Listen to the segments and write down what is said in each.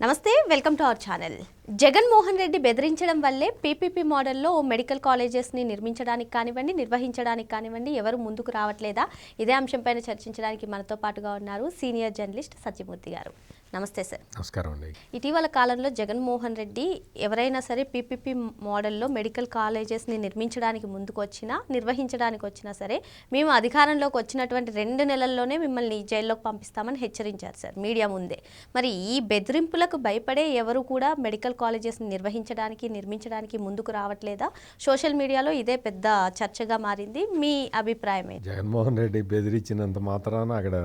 నమస్తే welcome to our channel. Jaganmohan Reddy బెదిరించడం వల్లే పీపీపీ మోడల్లో మెడికల్ కాలేజెస్ని నిర్మించడానికి కానివ్వండి నిర్వహించడానికి కానివ్వండి ఎవరు ముందుకు రావట్లేదా? ఇదే అంశంపైన చర్చించడానికి మనతో పాటుగా ఉన్నారు సీనియర్ జర్నలిస్ట్ సత్యమూర్తి గారు. నమస్తే సార్. నమస్కారం అండి. ఇటీవల కాలంలో జగన్మోహన్ రెడ్డి ఎవరైనా సరే పీపీపీ మోడల్లో మెడికల్ కాలేజెస్ని నిర్మించడానికి ముందుకు వచ్చినా నిర్వహించడానికి వచ్చినా సరే మేము అధికారంలోకి వచ్చినటువంటి రెండు నెలల్లోనే మిమ్మల్ని జైల్లోకి పంపిస్తామని హెచ్చరించారు సార్ మీడియా ముందే. మరి ఈ బెదిరింపులకు భయపడే ఎవరు కూడా మెడికల్ కాలేజెస్ని నిర్వహించడానికి నిర్మించడానికి ముందుకు రావట్లేదా? సోషల్ మీడియాలో ఇదే పెద్ద చర్చగా మారింది. మీ అభిప్రాయం ఏంటి జగన్మోహన్ రెడ్డి బెదిరించినంత మాత్రాన అక్కడ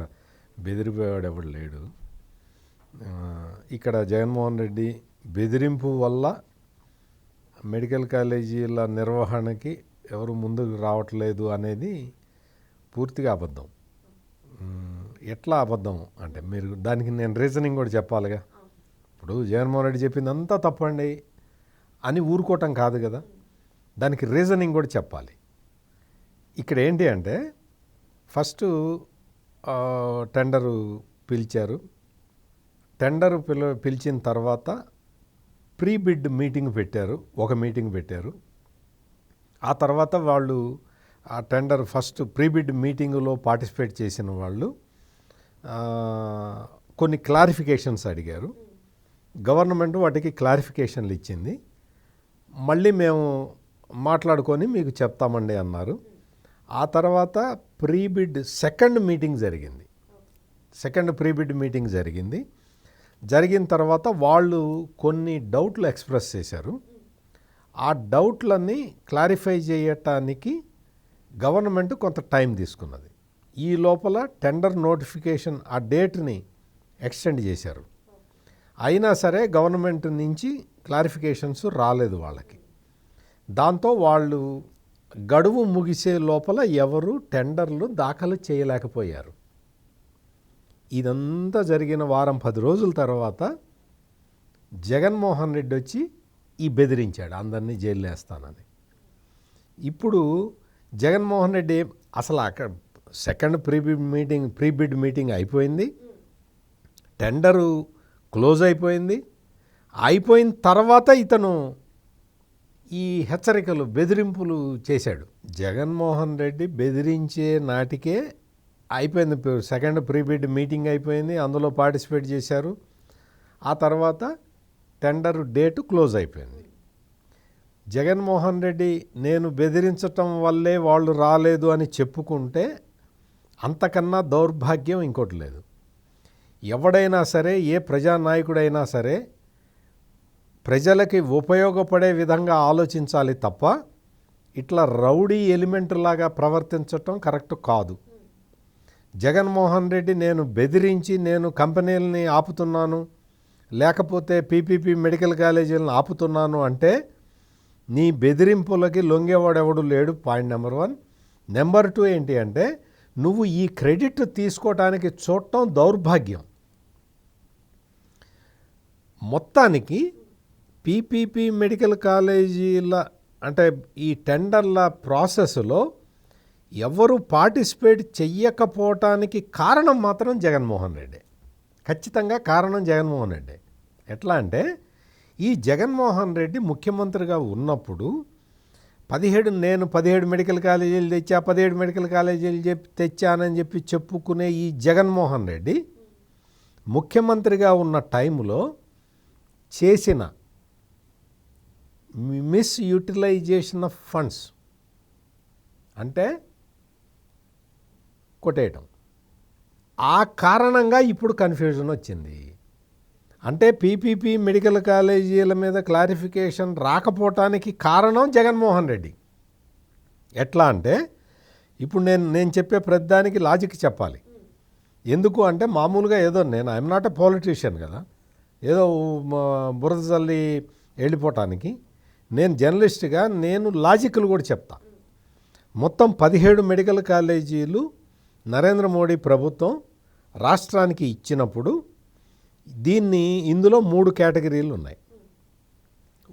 బెదిరిపోయాడు ఎవడు లేడు. ఇక్కడ జగన్మోహన్ రెడ్డి బెదిరింపు వల్ల మెడికల్ కాలేజీల నిర్వహణకి ఎవరు ముందుకు రావట్లేదు అనేది పూర్తిగా అబద్ధం. ఎట్లా అబద్ధం అంటే మీరు దానికి నేను రీజనింగ్ కూడా చెప్పాలిగా. ఇప్పుడు జగన్మోహన్ రెడ్డి చెప్పింది అంతా తప్పండి అని ఊరుకోవటం కాదు కదా. దానికి రీజనింగ్ కూడా చెప్పాలి. ఇక్కడ ఏంటి అంటే ఫస్ట్ టెండరు పిలిచారు. టెండర్ పిల పిలిచిన తర్వాత ప్రీ బిడ్ మీటింగ్ పెట్టారు ఒక మీటింగ్ పెట్టారు. ఆ తర్వాత వాళ్ళు ఆ టెండర్ ఫస్ట్ ప్రీ బిడ్ మీటింగ్లో పార్టిసిపేట్ చేసిన వాళ్ళు కొన్ని క్లారిఫికేషన్స్ అడిగారు. గవర్నమెంట్ వాటికి క్లారిఫికేషన్లు ఇచ్చింది. మళ్ళీ మేము మాట్లాడుకొని మీకు చెప్తామండి అన్నారు. ఆ తర్వాత ప్రీ బిడ్ సెకండ్ మీటింగ్ జరిగింది. సెకండ్ ప్రీ బిడ్ మీటింగ్ జరిగింది. జరిగిన తర్వాత వాళ్ళు కొన్ని డౌట్లు ఎక్స్ప్రెస్ చేశారు. ఆ డౌట్లన్నీ క్లారిఫై చేయటానికి గవర్నమెంట్ కొంత టైం తీసుకున్నది. ఈ లోపల టెండర్ నోటిఫికేషన్ ఆ డేట్ని ఎక్స్టెండ్ చేశారు. అయినా సరే గవర్నమెంట్ నుంచి క్లారిఫికేషన్స్ రాలేదు వాళ్ళకి. దాంతో వాళ్ళు గడువు ముగిసే లోపల ఎవరు టెండర్లు దాఖలు చేయలేకపోయారు. ఇదంతా జరిగిన వారం పది రోజుల తర్వాత జగన్మోహన్ రెడ్డి వచ్చి ఈ బెదిరించాడు అందరినీ జైలు వేస్తానని. ఇప్పుడు జగన్మోహన్ రెడ్డి అసలు అక్కడ second pre bid meeting pre bid meeting అయిపోయింది. టెండరు క్లోజ్ అయిపోయింది. అయిపోయిన తర్వాత ఇతను ఈ హెచ్చరికలు బెదిరింపులు చేశాడు. జగన్మోహన్ రెడ్డి బెదిరించే నాటికే అయిపోయింది సెకండ్ ప్రీబిడ్ మీటింగ్ అయిపోయింది అందులో పార్టిసిపేట్ చేశారు. ఆ తర్వాత టెండర్ డేటు క్లోజ్ అయిపోయింది. జగన్మోహన్ రెడ్డి నేను బెదిరించటం వల్లే వాళ్ళు రాలేదు అని చెప్పుకుంటే అంతకన్నా దౌర్భాగ్యం ఇంకోటి లేదు. ఎవడైనా సరే ఏ ప్రజానాయకుడైనా సరే ప్రజలకి ఉపయోగపడే విధంగా ఆలోచించాలి తప్ప ఇట్లా రౌడీ ఎలిమెంట్ లాగా ప్రవర్తించటం కరెక్ట్ కాదు. జగన్మోహన్ రెడ్డి నేను బెదిరించి నేను కంపెనీలని ఆపుతున్నాను లేకపోతే పీపీపీ మెడికల్ కాలేజీలను ఆపుతున్నాను అంటే నీ బెదిరింపులకి లొంగేవాడెవడు లేడు. Point number one. Number two ఏంటి అంటే నువ్వు ఈ క్రెడిట్ తీసుకోవటానికి చూడటం దౌర్భాగ్యం. మొత్తానికి పీపీపీ మెడికల్ కాలేజీల అంటే ఈ టెండర్ల ప్రాసెస్లో ఎవరు పార్టిసిపేట్ చెయ్యకపోవటానికి కారణం మాత్రం జగన్మోహన్ రెడ్డి. ఖచ్చితంగా కారణం జగన్మోహన్ రెడ్డి. ఎట్లా అంటే ఈ జగన్మోహన్ రెడ్డి ముఖ్యమంత్రిగా ఉన్నప్పుడు పదిహేడు నేను పదిహేడు మెడికల్ కాలేజీలు తెచ్చా పదిహేడు మెడికల్ కాలేజీలు చెప్పి తెచ్చానని చెప్పి చెప్పుకునే ఈ జగన్మోహన్ రెడ్డి ముఖ్యమంత్రిగా ఉన్న టైంలో చేసిన మిస్ యూటిలైజేషన్ ఆఫ్ ఫండ్స్. అంటే కొట్టేయటం. ఆ కారణంగా ఇప్పుడు కన్ఫ్యూజన్ వచ్చింది. అంటే పీపీపీ మెడికల్ కాలేజీల మీద క్లారిఫికేషన్ రాకపోవటానికి కారణం జగన్మోహన్ రెడ్డి. ఎట్లా అంటే ఇప్పుడు నేను నేను చెప్పే ప్రతిదానికి లాజిక్ చెప్పాలి. ఎందుకు అంటే మామూలుగా ఏదో నేను ఐఎమ్ నాట్ ఎ పాలిటీషియన్ కదా. ఏదో బురద చల్లి వెళ్ళిపోవటానికి నేను జర్నలిస్ట్గా నేను లాజిక్లు కూడా చెప్తా. మొత్తం పదిహేడు మెడికల్ కాలేజీలు నరేంద్ర మోడీ ప్రభుత్వం రాష్ట్రానికి ఇచ్చినప్పుడు దీన్ని ఇందులో మూడు కేటగిరీలు ఉన్నాయి.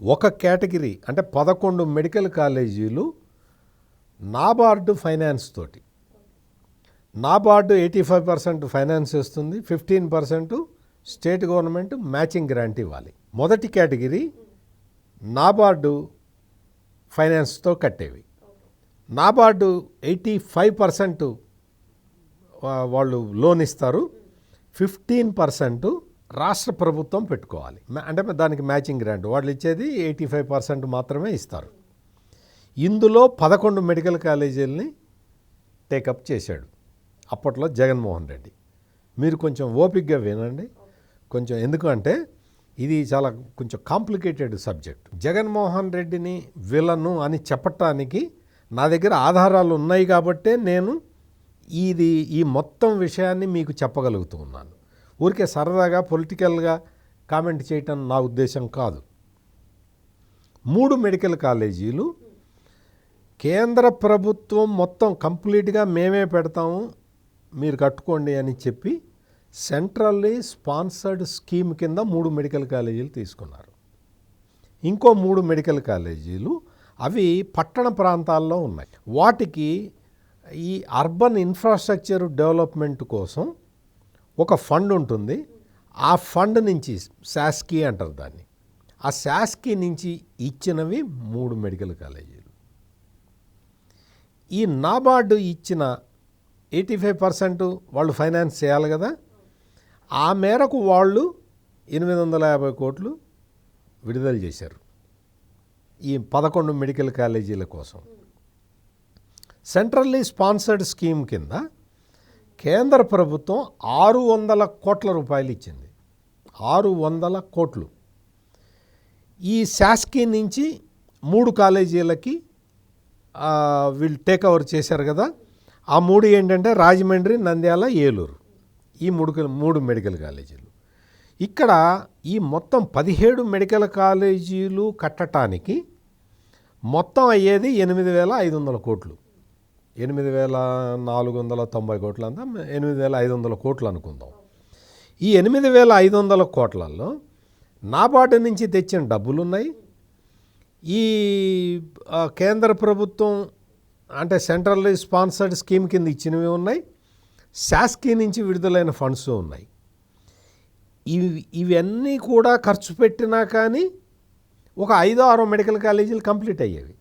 ఒక కేటగిరీ అంటే పదకొండు మెడికల్ కాలేజీలు నాబార్డు ఫైనాన్స్ తోటి. NABARD eighty five percent finance ఇస్తుంది fifteen percent state government matching grant ఇవ్వాలి. మొదటి కేటగిరీ నాబార్డు ఫైనాన్స్తో కట్టేవి. నాబార్డు ఎయిటీ ఫైవ్ పర్సెంట్ వాళ్ళు లోన్ ఇస్తారు. ఫిఫ్టీన్ పర్సెంట్ రాష్ట్ర ప్రభుత్వం పెట్టుకోవాలి. అంటే దానికి మ్యాచింగ్ గ్రాంట్. వాళ్ళు ఇచ్చేది ఎయిటీ ఫైవ్ పర్సెంట్ మాత్రమే ఇస్తారు. ఇందులో పదకొండు మెడికల్ కాలేజీలని టేకప్ చేశాడు. అప్పట్లో జగన్మోహన్ రెడ్డి. మీరు కొంచెం ఓపిక్గా వినండి. కొంచెం ఎందుకంటే ఇది చాలా కొంచెం కాంప్లికేటెడ్ సబ్జెక్ట్. జగన్మోహన్ రెడ్డిని విలను అని చెప్పటానికి నా దగ్గర ఆధారాలు ఉన్నాయి కాబట్టే నేను ఇది ఈ మొత్తం విషయాన్ని మీకు చెప్పగలుగుతూ ఉన్నాను. ఊరికే సరదాగా పొలిటికల్గా కామెంట్ చేయటం నా ఉద్దేశం కాదు. మూడు మెడికల్ కాలేజీలు కేంద్ర ప్రభుత్వం మొత్తం కంప్లీట్గా మేమే పెడతాము మీరు కట్టుకోండి అని చెప్పి సెంట్రల్లీ స్పాన్సర్డ్ స్కీమ్ కింద మూడు మెడికల్ కాలేజీలు తీసుకున్నారు. ఇంకో మూడు మెడికల్ కాలేజీలు అవి పట్టణ ప్రాంతాల్లో ఉన్నాయి. వాటికి ఈ అర్బన్ ఇన్ఫ్రాస్ట్రక్చర్ డెవలప్మెంట్ కోసం ఒక ఫండ్ ఉంటుంది. ఆ ఫండ్ నుంచి శాస్కీ అంటారు దాన్ని. ఆ శాస్కీ నుంచి ఇచ్చినవి మూడు మెడికల్ కాలేజీలు. ఈ నాబార్డు ఇచ్చిన ఎయిటీ ఫైవ్ పర్సెంట్ వాళ్ళు ఫైనాన్స్ చేయాలి కదా. ఆ మేరకు వాళ్ళు ఎనిమిది వందల యాభై కోట్లు విడుదల చేశారు. ఈ పదకొండు మెడికల్ కాలేజీల కోసం. సెంట్రల్లీ స్పాన్సర్డ్ స్కీమ్ కింద కేంద్ర ప్రభుత్వం ఆరు వందల కోట్ల రూపాయలు ఇచ్చింది. ఆరు వందల కోట్లు. ఈ శాస్కీ నుంచి మూడు కాలేజీలకి వీళ్ళు టేక్ ఓవర్ చేశారు కదా. ఆ మూడు ఏంటంటే రాజమండ్రి నంద్యాల ఏలూరు. ఈ మూడు మూడు మెడికల్ కాలేజీలు. ఇక్కడ ఈ మొత్తం పదిహేడు మెడికల్ కాలేజీలు కట్టడానికి మొత్తం అయ్యేది ఎనిమిది వేల ఐదు వందల కోట్లు. ఎనిమిది వేల నాలుగు వందల తొంభై కోట్లు అంతా ఎనిమిది వేల ఐదు వందల కోట్లు అనుకుందాం. ఈ ఎనిమిది వేల ఐదు వందల కోట్లలో నాబార్డు నుంచి తెచ్చిన డబ్బులు ఉన్నాయి ఈ కేంద్ర ప్రభుత్వం అంటే సెంట్రల్ స్పాన్సర్డ్ స్కీమ్ కింద ఇచ్చినవి ఉన్నాయి. శాస్కీ నుంచి విడుదలైన ఫండ్స్ ఉన్నాయి. ఇవి ఇవన్నీ కూడా ఖర్చు పెట్టినా కానీ ఒక ఐదో ఆరో మెడికల్ కాలేజీలు కంప్లీట్ అయ్యేవి.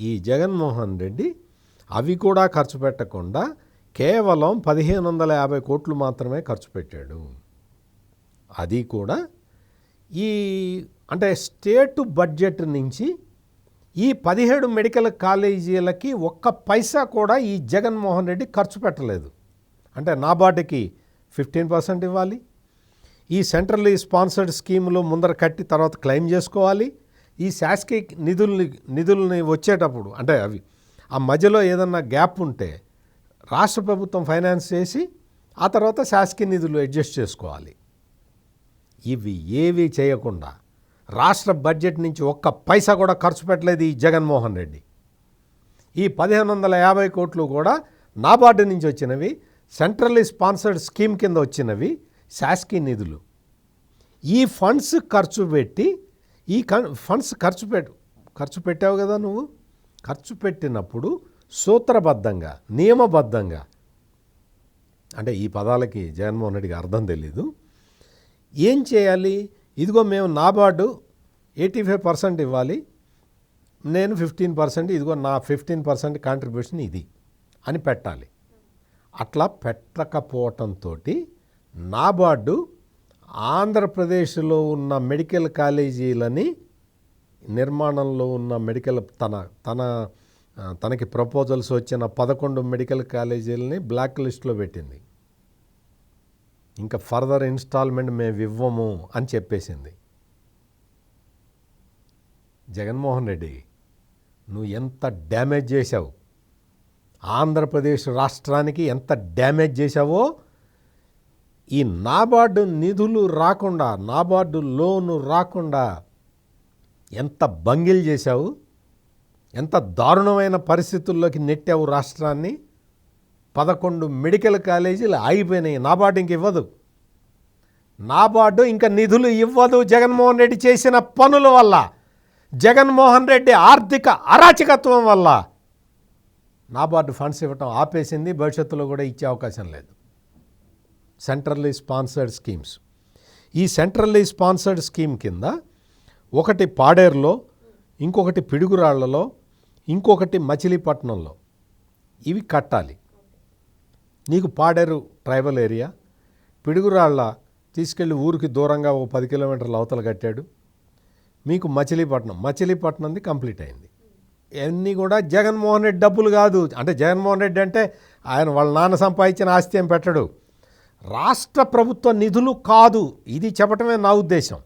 ఈ జగన్మోహన్ రెడ్డి అవి కూడా ఖర్చు పెట్టకుండా కేవలం పదిహేను వందల యాభై కోట్లు మాత్రమే ఖర్చు పెట్టాడు. అది కూడా ఈ అంటే స్టేట్ బడ్జెట్ నుంచి ఈ పదిహేడు మెడికల్ కాలేజీలకి ఒక్క పైసా కూడా ఈ జగన్మోహన్ రెడ్డి ఖర్చు పెట్టలేదు. అంటే నాబార్డుకి ఫిఫ్టీన్ పర్సెంట్ ఇవ్వాలి. ఈ సెంట్రల్లీ స్పాన్సర్డ్ స్కీములు ముందర కట్టి తర్వాత క్లెయిమ్ చేసుకోవాలి. ఈ శాసకీ నిధుల్ని నిధుల్ని వచ్చేటప్పుడు అంటే అవి ఆ మధ్యలో ఏదన్నా గ్యాప్ ఉంటే రాష్ట్ర ప్రభుత్వం ఫైనాన్స్ చేసి ఆ తర్వాత శాసకీయ నిధులు అడ్జస్ట్ చేసుకోవాలి. ఇవి ఏవి చేయకుండా రాష్ట్ర బడ్జెట్ నుంచి ఒక్క పైసా కూడా ఖర్చు పెట్టలేదు ఈ జగన్మోహన్ రెడ్డి. ఈ పదిహేను వందల యాభై కోట్లు కూడా నాబార్డు నుంచి వచ్చినవి సెంట్రల్లీ స్పాన్సర్డ్ స్కీమ్ కింద వచ్చినవి శాసకీయ నిధులు. ఈ ఫండ్స్ ఖర్చు పెట్టి ఈ ఫండ్స్ ఖర్చు పెట్టు ఖర్చు పెట్టావు కదా నువ్వు? ఖర్చు పెట్టినప్పుడు సూత్రబద్ధంగా నియమబద్ధంగా అంటే ఈ పదాలకి జగన్మోహన్ రెడ్డికి అర్థం తెలీదు. ఏం చేయాలి? ఇదిగో మేము నాబార్డు ఎయిటీ ఫైవ్ పర్సెంట్ ఇవ్వాలి. నేను ఫిఫ్టీన్ పర్సెంట్ ఇదిగో నా ఫిఫ్టీన్ పర్సెంట్ కాంట్రిబ్యూషన్ ఇది అని పెట్టాలి. అట్లా పెట్టకపోవటంతో నాబార్డు ఆంధ్రప్రదేశ్లో ఉన్న మెడికల్ కాలేజీలని నిర్మాణంలో ఉన్న మెడికల్ తన తన తనకి ప్రపోజల్స్ వచ్చిన పదకొండు మెడికల్ కాలేజీలని బ్లాక్ లిస్ట్లో పెట్టింది. ఇంకా ఫర్దర్ ఇన్స్టాల్మెంట్ మేము ఇవ్వము అని చెప్పేసింది. జగన్మోహన్ రెడ్డి నువ్వు ఎంత డ్యామేజ్ చేశావు? ఆంధ్రప్రదేశ్ రాష్ట్రానికి ఎంత డ్యామేజ్ చేశావో? ఈ నాబార్డు నిధులు రాకుండా నాబార్డు లోను రాకుండా ఎంత బంగిల్ చేశావు ఎంత దారుణమైన పరిస్థితుల్లోకి నెట్టావు రాష్ట్రాన్ని. పదకొండు మెడికల్ కాలేజీలు ఆగిపోయినాయి నాబార్డు ఇంక ఇవ్వదు. నాబార్డు ఇంకా నిధులు ఇవ్వదు జగన్మోహన్ రెడ్డి చేసిన పనుల వల్ల జగన్మోహన్ రెడ్డి ఆర్థిక అరాచకత్వం వల్ల. నాబార్డు ఫండ్స్ ఇవ్వటం ఆపేసింది భవిష్యత్తులో కూడా ఇచ్చే అవకాశం లేదు. Centrally sponsored schemes. ఈ సెంట్రల్లీ స్పాన్సర్డ్ స్కీమ్ కింద ఒకటి పాడేరులో ఇంకొకటి పిడుగురాళ్ళలో ఇంకొకటి మచిలీపట్నంలో. ఇవి కట్టాలి. నీకు పాడేరు ట్రైబల్ ఏరియా. పిడుగురాళ్ళ తీసుకెళ్ళి ఊరికి దూరంగా ఒక పది కిలోమీటర్ల అవతల కట్టాడు. మీకు మచిలీపట్నం మచిలీపట్నంది కంప్లీట్ అయింది. ఇవన్నీ కూడా జగన్మోహన్ రెడ్డి డబ్బులు కాదు. అంటే జగన్మోహన్ రెడ్డి అంటే ఆయన వాళ్ళ నాన్న సంపాదించిన ఆస్తి ఏం పెట్టడు. రాష్ట్ర ప్రభుత్వ నిధులు కాదు. ఇది చెప్పటమే నా ఉద్దేశం.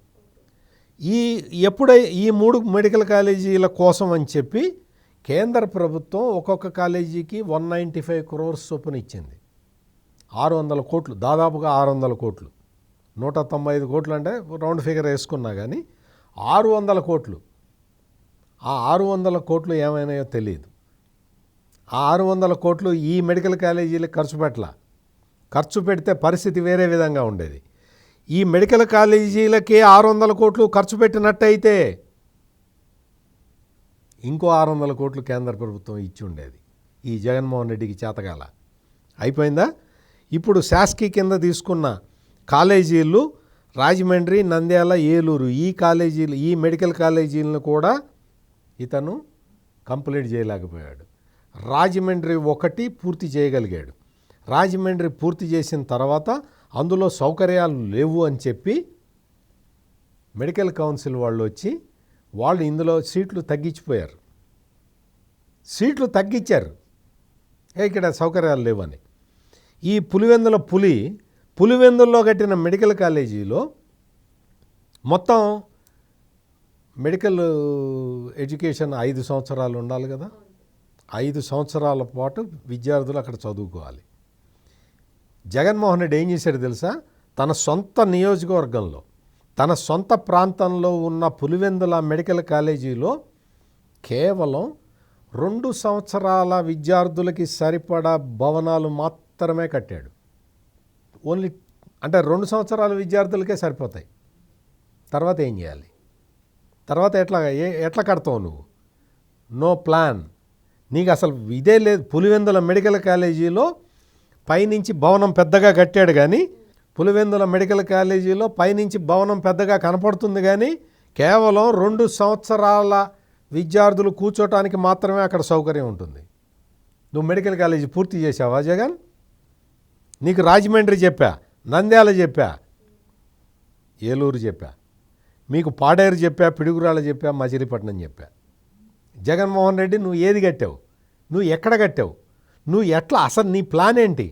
ఈ ఎప్పుడై ఈ మూడు మెడికల్ కాలేజీల కోసం అని చెప్పి కేంద్ర ప్రభుత్వం ఒక్కొక్క కాలేజీకి వన్ నైంటీ ఫైవ్ క్రోర్స్ చొప్పున ఇచ్చింది. ఆరు వందల కోట్లు దాదాపుగా ఆరు వందల కోట్లు. నూట తొంభై ఐదు కోట్లు అంటే రౌండ్ ఫిగర్ వేసుకున్నా కానీ ఆరు వందల కోట్లు. ఆ ఆరు వందల కోట్లు ఏమైనాయో తెలియదు. ఆ ఆరు వందల కోట్లు ఈ మెడికల్ కాలేజీలకు ఖర్చు పెట్టలా. ఖర్చు పెడితే పరిస్థితి వేరే విధంగా ఉండేది. ఈ మెడికల్ కాలేజీలకే ఆరు వందల కోట్లు ఖర్చు పెట్టినట్టయితే ఇంకో ఆరు వందల కోట్లు కేంద్ర ప్రభుత్వం ఇచ్చి ఉండేది ఈ జగన్మోహన్ రెడ్డికి చేతగాల. అయిపోయిందా? ఇప్పుడు శాస్కి కింద తీసుకున్న కాలేజీలు రాజమండ్రి నంద్యాల ఏలూరు ఈ కాలేజీలు ఈ మెడికల్ కాలేజీలను కూడా ఇతను కంప్లీట్ చేయలేకపోయాడు. రాజమండ్రి ఒకటి పూర్తి చేయగలిగాడు. రాజమండ్రి పూర్తి చేసిన తర్వాత అందులో సౌకర్యాలు లేవు అని చెప్పి మెడికల్ కౌన్సిల్ వాళ్ళు వచ్చి వాళ్ళు ఇందులో సీట్లు తగ్గించిపోయారు. సీట్లు తగ్గించారు. ఇక్కడ సౌకర్యాలు లేవని. ఈ పులివెందుల పులి పులివెందుల్లో కట్టిన మెడికల్ కాలేజీలో మొత్తం మెడికల్ ఎడ్యుకేషన్ ఐదు సంవత్సరాలు ఉండాలి కదా. ఐదు సంవత్సరాల పాటు విద్యార్థులు అక్కడ చదువుకోవాలి. జగన్మోహన్ రెడ్డి ఏం చేశాడు తెలుసా? తన సొంత నియోజకవర్గంలో తన సొంత ప్రాంతంలో ఉన్న పులివెందుల మెడికల్ కాలేజీలో కేవలం రెండు సంవత్సరాల విద్యార్థులకి సరిపడా భవనాలు మాత్రమే కట్టాడు. ఓన్లీ అంటే రెండు సంవత్సరాల విద్యార్థులకే సరిపోతాయి. తర్వాత ఏం చేయాలి? తర్వాత ఎట్లా ఏ ఎట్లా కడతావు నువ్వు? No plan. నీకు అసలు ఇదే లేదు. పులివెందుల మెడికల్ కాలేజీలో పైనుంచి భవనం పెద్దగా కట్టాడు కానీ పులివెందుల మెడికల్ కాలేజీలో పైనుంచి భవనం పెద్దగా కనపడుతుంది కానీ కేవలం రెండు సంవత్సరాల విద్యార్థులు కూర్చోటానికి మాత్రమే అక్కడ సౌకర్యం ఉంటుంది. నువ్వు మెడికల్ కాలేజీ పూర్తి చేసావా జగన్? నీకు రాజమండ్రి చెప్పా నంద్యాల చెప్పా ఏలూరు చెప్పా మీకు పాడేరు చెప్పా పిడుగురాళ్ళ చెప్పా మచిలీపట్నం చెప్పా. జగన్మోహన్ రెడ్డి నువ్వు ఏది కట్టావు? నువ్వు ఎక్కడ కట్టావు? నువ్వు ఎట్లా అసలు నీ ప్లాన్ ఏంటి?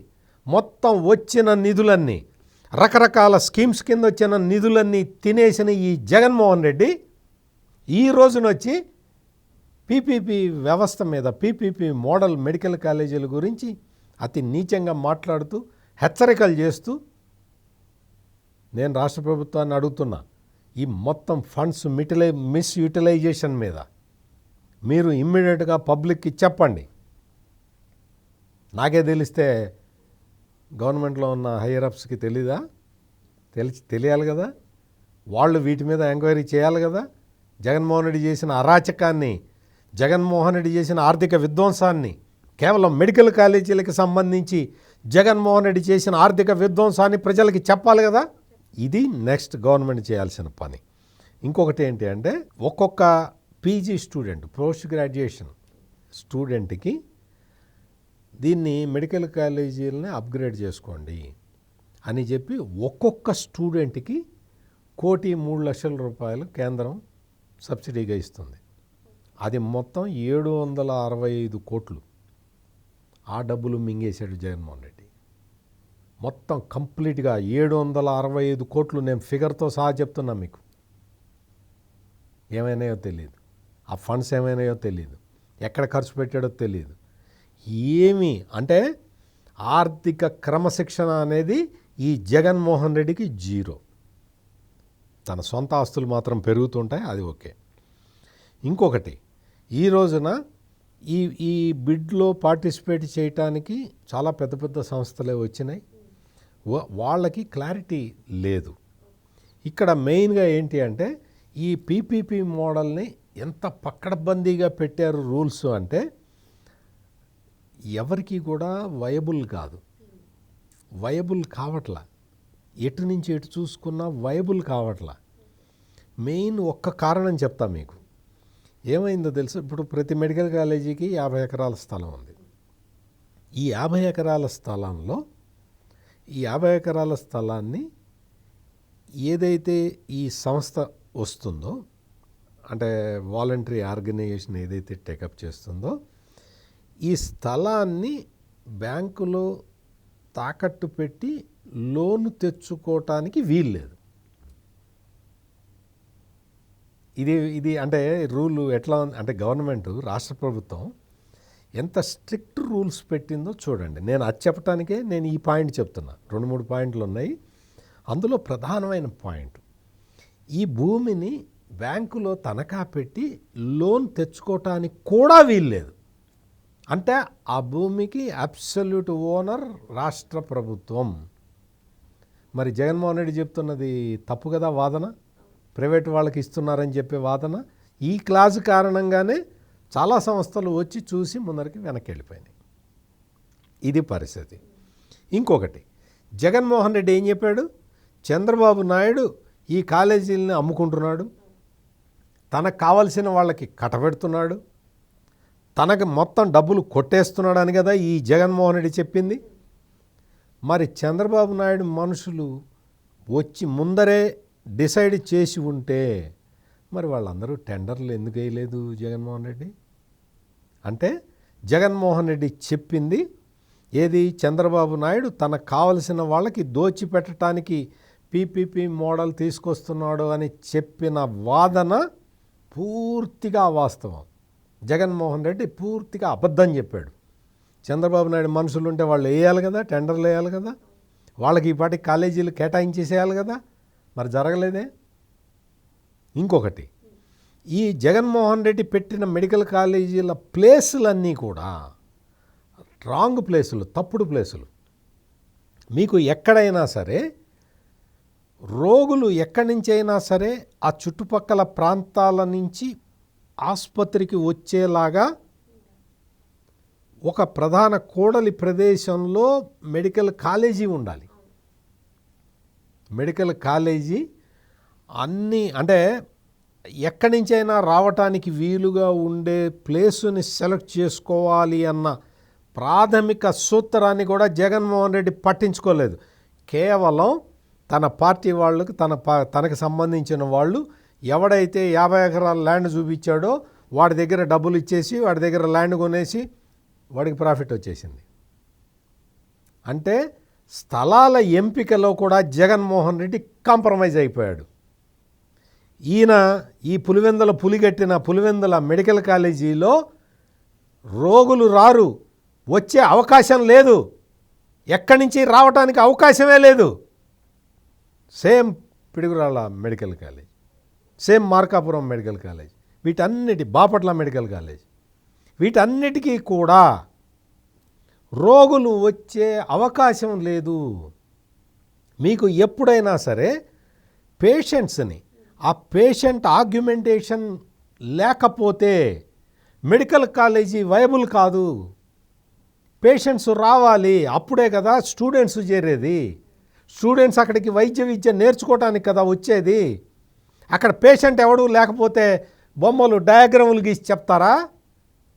మొత్తం వచ్చిన నిధులన్నీ రకరకాల స్కీమ్స్ కింద వచ్చిన నిధులన్నీ తినేసిన ఈ జగన్మోహన్ రెడ్డి ఈ రోజునొచ్చి పీపీపీ వ్యవస్థ మీద పీపీపీ మోడల్ మెడికల్ కాలేజీల గురించి అతి నీచంగా మాట్లాడుతూ హెచ్చరికలు చేస్తూ నేను రాష్ట్ర ప్రభుత్వాన్ని అడుగుతున్నా. ఈ మొత్తం ఫండ్స్ మిటిలై మిస్యూటిలైజేషన్ మీద మీరు ఇమ్మీడియట్గా పబ్లిక్కి చెప్పండి. నాకే తెలిస్తే గవర్నమెంట్లో ఉన్న హైయర్ అప్స్కి తెలీదా? తెలిసి తెలియాలి కదా? వాళ్ళు వీటి మీద ఎంక్వైరీ చేయాలి కదా? జగన్మోహన్ రెడ్డి చేసిన అరాచకాన్ని జగన్మోహన్ రెడ్డి చేసిన ఆర్థిక విధ్వంసాన్ని కేవలం మెడికల్ కాలేజీలకు సంబంధించి జగన్మోహన్ రెడ్డి చేసిన ఆర్థిక విధ్వంసాన్ని ప్రజలకి చెప్పాలి కదా? ఇది నెక్స్ట్ గవర్నమెంట్ చేయాల్సిన పని. ఇంకొకటి ఏంటి అంటే ఒక్కొక్క పీజీ స్టూడెంట్ పోస్ట్ గ్రాడ్యుయేషన్ స్టూడెంట్కి దీన్ని మెడికల్ కాలేజీలని అప్గ్రేడ్ చేసుకోండి అని చెప్పి ఒక్కొక్క స్టూడెంట్కి కోటి మూడు లక్షల రూపాయలు కేంద్రం సబ్సిడీగా ఇస్తుంది. అది మొత్తం ఏడు వందల అరవై ఐదు కోట్లు ఆ డబ్బులు మింగేశాడు జగన్మోహన్ రెడ్డి. మొత్తం కంప్లీట్గా ఏడు వందల అరవై ఐదు కోట్లు నేను ఫిగర్తో సహా చెప్తున్నా మీకు. ఏమైనాయో తెలియదు ఆ ఫండ్స్ ఏమైనాయో తెలియదు ఎక్కడ ఖర్చు పెట్టాడో తెలియదు ఏమి అంటే ఆర్థిక క్రమశిక్షణ అనేది ఈ జగన్మోహన్ రెడ్డికి జీరో. తన సొంత ఆస్తులు మాత్రం పెరుగుతుంటాయి అది ఓకే. ఇంకొకటి ఈ రోజున ఈ ఈ బిడ్లో పార్టిసిపేట్ చేయటానికి చాలా పెద్ద పెద్ద సంస్థలే వచ్చినాయి. వా- వాళ్ళకి క్లారిటీ లేదు. ఇక్కడ మెయిన్గా ఏంటి అంటే ఈ పీపీపీ మోడల్ని ఎంత పక్కడబందీగా పెట్టారు రూల్స్ అంటే ఎవరికి కూడా వయబుల్ కాదు. వయబుల్ కావట్లా. ఎటు నుంచి ఎటు చూసుకున్నా వైబుల్ కావట్లా. మెయిన్ ఒక్క కారణం చెప్తా మీకు. ఏమైందో తెలుసు? ఇప్పుడు ప్రతి మెడికల్ కాలేజీకి యాభై ఎకరాల స్థలం ఉంది. ఈ యాభై ఎకరాల స్థలంలో ఈ యాభై ఎకరాల స్థలాన్ని ఏదైతే ఈ సంస్థ వస్తుందో అంటే వాలంటరీ ఆర్గనైజేషన్ ఏదైతే టేకప్ చేస్తుందో ఈ స్థలాన్ని బ్యాంకులో తాకట్టు పెట్టి లోను తెచ్చుకోవటానికి వీల్లేదు. ఇది ఇది అంటే రూలు ఎట్లా అంటే గవర్నమెంట్ రాష్ట్ర ప్రభుత్వం ఎంత స్ట్రిక్ట్ రూల్స్ పెట్టిందో చూడండి. నేను అది చెప్పటానికే నేను ఈ పాయింట్ చెప్తున్నా. రెండు మూడు పాయింట్లు ఉన్నాయి. అందులో ప్రధానమైన పాయింట్. ఈ భూమిని బ్యాంకులో తనఖా పెట్టి లోన్ తెచ్చుకోవటానికి కూడా వీల్లేదు. అంటే ఆ భూమికి అబ్సల్యూట్ ఓనర్ రాష్ట్ర ప్రభుత్వం. మరి జగన్మోహన్ రెడ్డి చెప్తున్నది తప్పు కదా వాదన? ప్రైవేట్ వాళ్ళకి ఇస్తున్నారని చెప్పే వాదన? ఈ క్లాజ్ కారణంగానే చాలా సంస్థలు వచ్చి చూసి ముందరికి వెనక్కి వెళ్ళిపోయినాయి. ఇది పరిస్థితి. ఇంకొకటి జగన్మోహన్ రెడ్డి ఏం చెప్పాడు? చంద్రబాబు నాయుడు ఈ కాలేజీలని అమ్ముకుంటున్నాడు. తనకు కావలసిన వాళ్ళకి కట్టబెడుతున్నాడు. తనకు మొత్తం డబ్బులు కొట్టేస్తున్నాడు అని కదా ఈ జగన్మోహన్ రెడ్డి చెప్పింది. మరి చంద్రబాబు నాయుడు మనుషులు వచ్చి ముందరే డిసైడ్ చేసి ఉంటే మరి వాళ్ళందరూ టెండర్లు ఎందుకు వేయలేదు జగన్మోహన్ రెడ్డి? అంటే జగన్మోహన్ రెడ్డి చెప్పింది ఏది చంద్రబాబు నాయుడు తనకు కావలసిన వాళ్ళకి దోచిపెట్టడానికి పీపీపీ మోడల్ తీసుకొస్తున్నాడు అని చెప్పిన వాదన పూర్తిగా వాస్తవం జగన్మోహన్ రెడ్డి పూర్తిగా అబద్ధం చెప్పాడు. చంద్రబాబు నాయుడు మనుషులు ఉంటే వాళ్ళు వేయాలి కదా టెండర్లు వేయాలి కదా వాళ్ళకి ఈ పాటి కాలేజీలు కేటాయించేసేయాలి కదా మరి జరగలేదే? ఇంకొకటి ఈ జగన్మోహన్ రెడ్డి పెట్టిన మెడికల్ కాలేజీల ప్లేసులన్నీ కూడా రాంగ్ ప్లేసులు తప్పుడు ప్లేసులు. మీకు ఎక్కడైనా సరే రోగులు ఎక్కడి నుంచి అయినా సరే ఆ చుట్టుపక్కల ప్రాంతాల నుంచి ఆసుపత్రికి వచ్చేలాగా ఒక ప్రధాన కూడలి ప్రదేశంలో మెడికల్ కాలేజీ ఉండాలి. మెడికల్ కాలేజీ అన్నీ అంటే ఎక్కడి నుంచైనా రావటానికి వీలుగా ఉండే ప్లేసుని సెలెక్ట్ చేసుకోవాలి అన్న ప్రాథమిక సూత్రాన్ని కూడా జగన్మోహన్ రెడ్డి పట్టించుకోలేదు. కేవలం తన పార్టీ వాళ్ళకి తన పా తనకు సంబంధించిన వాళ్ళు ఎవడైతే యాభై ఎకరాల ల్యాండ్ చూపించాడో వాడి దగ్గర డబ్బులు ఇచ్చేసి వాడి దగ్గర ల్యాండ్ కొనేసి వాడికి ప్రాఫిట్ వచ్చేసింది. అంటే స్థలాల ఎంపికలో కూడా జగన్మోహన్ రెడ్డి కాంప్రమైజ్ అయిపోయాడు. ఈయన ఈ పులివెందల పులిగట్టిన పులివెందల మెడికల్ కాలేజీలో రోగులు రారు వచ్చే అవకాశం లేదు ఎక్కడి నుంచి రావటానికి అవకాశమే లేదు. Same Piduguralla medical college. Same Markapuram medical college వీటన్నిటి బాపట్ల మెడికల్ కాలేజ్ వీటన్నిటికీ కూడా రోగులు వచ్చే అవకాశం లేదు. మీకు ఎప్పుడైనా సరే పేషెంట్స్ని ఆ పేషెంట్ ఆర్గ్యుమెంటేషన్ లేకపోతే మెడికల్ కాలేజీ వైబుల్ కాదు. పేషెంట్స్ రావాలి అప్పుడే కదా స్టూడెంట్స్ చేరేది. స్టూడెంట్స్ అక్కడికి వైద్య విద్య నేర్చుకోవటానికి కదా వచ్చేది. అక్కడ పేషెంట్ ఎవడు లేకపోతే బొమ్మలు డయాగ్రాములు గీసి చెప్తారా?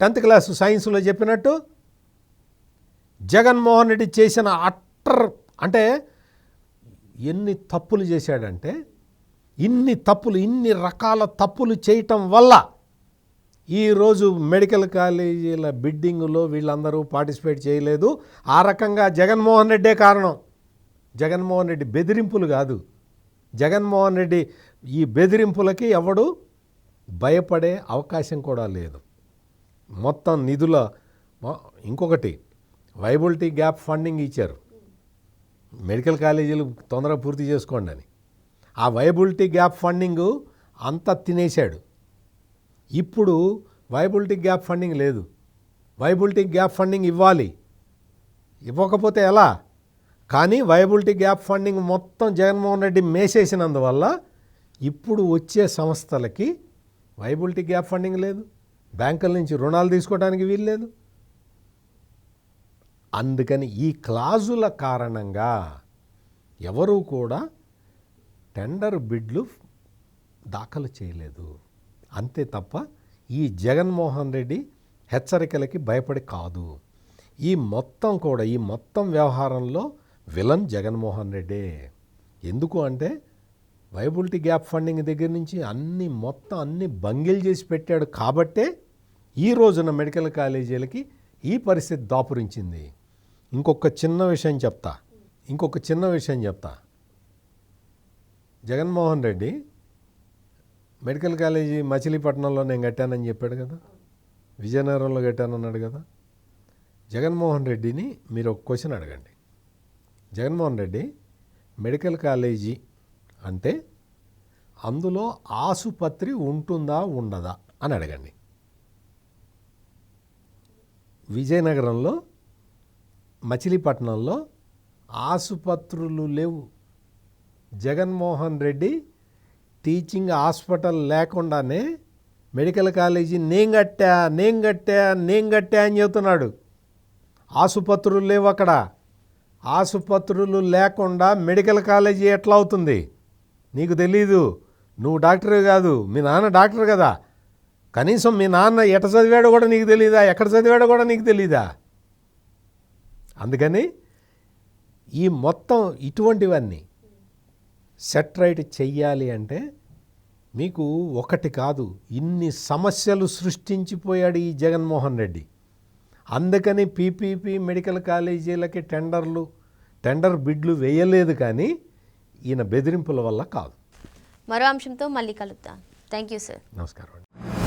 టెన్త్ క్లాస్ సైన్స్లో చెప్పినట్టు జగన్మోహన్ రెడ్డి చేసిన అట్టర్ అంటే ఎన్ని తప్పులు చేశాడంటే ఇన్ని తప్పులు ఇన్ని రకాల తప్పులు చేయటం వల్ల ఈరోజు మెడికల్ కాలేజీల బిడ్డింగ్లో వీళ్ళందరూ పార్టిసిపేట్ చేయలేదు. ఆ రకంగా జగన్మోహన్ రెడ్డే కారణం. జగన్మోహన్ రెడ్డి బెదిరింపులు కాదు. జగన్మోహన్ రెడ్డి ఈ బెదిరింపులకి ఎవడు భయపడే అవకాశం కూడా లేదు. మొత్తం నిధుల ఇంకొకటి వైబిలిటీ గ్యాప్ ఫండింగ్ ఇచ్చారు. మెడికల్ కాలేజీలు తొందరగా పూర్తి చేసుకోండి అని. ఆ వైబిలిటీ గ్యాప్ ఫండింగ్ అంతా తినేశాడు. ఇప్పుడు వైబిలిటీ గ్యాప్ ఫండింగ్ లేదు. వైబిలిటీ గ్యాప్ ఫండింగ్ ఇవ్వాలి. ఇవ్వకపోతే ఎలా? కానీ వయబిలిటీ గ్యాప్ ఫండింగ్ మొత్తం జగన్మోహన్ రెడ్డి మేసేసినందువల్ల ఇప్పుడు వచ్చే సంస్థలకి వయబిలిటీ గ్యాప్ ఫండింగ్ లేదు. బ్యాంకుల నుంచి రుణాలు తీసుకోవడానికి వీల్లేదు అందుకని ఈ క్లాజుల కారణంగా ఎవరూ కూడా టెండర్ బిడ్లు దాఖలు చేయలేదు. అంతే తప్ప ఈ జగన్మోహన్ రెడ్డి హెచ్చరికలకి భయపడి కాదు. ఈ మొత్తం కూడా ఈ మొత్తం వ్యవహారంలో విలన్ జగన్మోహన్ రెడ్డే ఎందుకు అంటే వైబిలిటీ గ్యాప్ ఫండింగ్ దగ్గర నుంచి అన్ని మొత్తం అన్ని బంగిల్ చేసి పెట్టాడు కాబట్టే ఈ రోజున మెడికల్ కాలేజీలకి ఈ పరిస్థితి దాపురించింది. ఇంకొక చిన్న విషయం చెప్తా. ఇంకొక చిన్న విషయం చెప్తా. జగన్మోహన్ రెడ్డి మెడికల్ కాలేజీ మచిలీపట్నంలో నేను కట్టానని చెప్పాడు కదా? విజయనగరంలో కట్టానన్నాడు కదా? జగన్మోహన్ రెడ్డిని మీరు ఒక క్వశ్చన్ అడగండి. జగన్మోహన్ రెడ్డి మెడికల్ కాలేజీ అంటే అందులో ఆసుపత్రి ఉంటుందా ఉండదా అని అడగండి. విజయనగరంలో మచిలీపట్నంలో ఆసుపత్రులు లేవు. జగన్మోహన్ రెడ్డి టీచింగ్ హాస్పిటల్ లేకుండానే మెడికల్ కాలేజీ నేను కట్టా నేను కట్టా నేను కట్టా అని చెబుతున్నాడు ఆసుపత్రులు లేవు అక్కడ. ఆసుపత్రులు లేకుండా మెడికల్ కాలేజీ ఎట్లా అవుతుంది నీకు తెలీదు. నువ్వు డాక్టర్ కాదు. మీ నాన్న డాక్టర్ కదా. కనీసం మీ నాన్న ఎట చదివాడో కూడా నీకు తెలీదా? ఎక్కడ చదివాడో కూడా నీకు తెలీదా? అందుకని ఈ మొత్తం ఇటువంటివన్నీ సెట్ రైట్ చెయ్యాలి అంటే మీకు ఒకటి కాదు. ఇన్ని సమస్యలు సృష్టించిపోయాడు ఈ జగన్మోహన్ రెడ్డి. అందుకని పీపీపీ మెడికల్ కాలేజీలకి టెండర్లు టెండర్ బిడ్లు వేయలేదు కానీ ఈయన బెదిరింపుల వల్ల కాదు. మరో అంశంతో మళ్ళీ కలుద్దాం. Thank you sir. నమస్కారం అండి.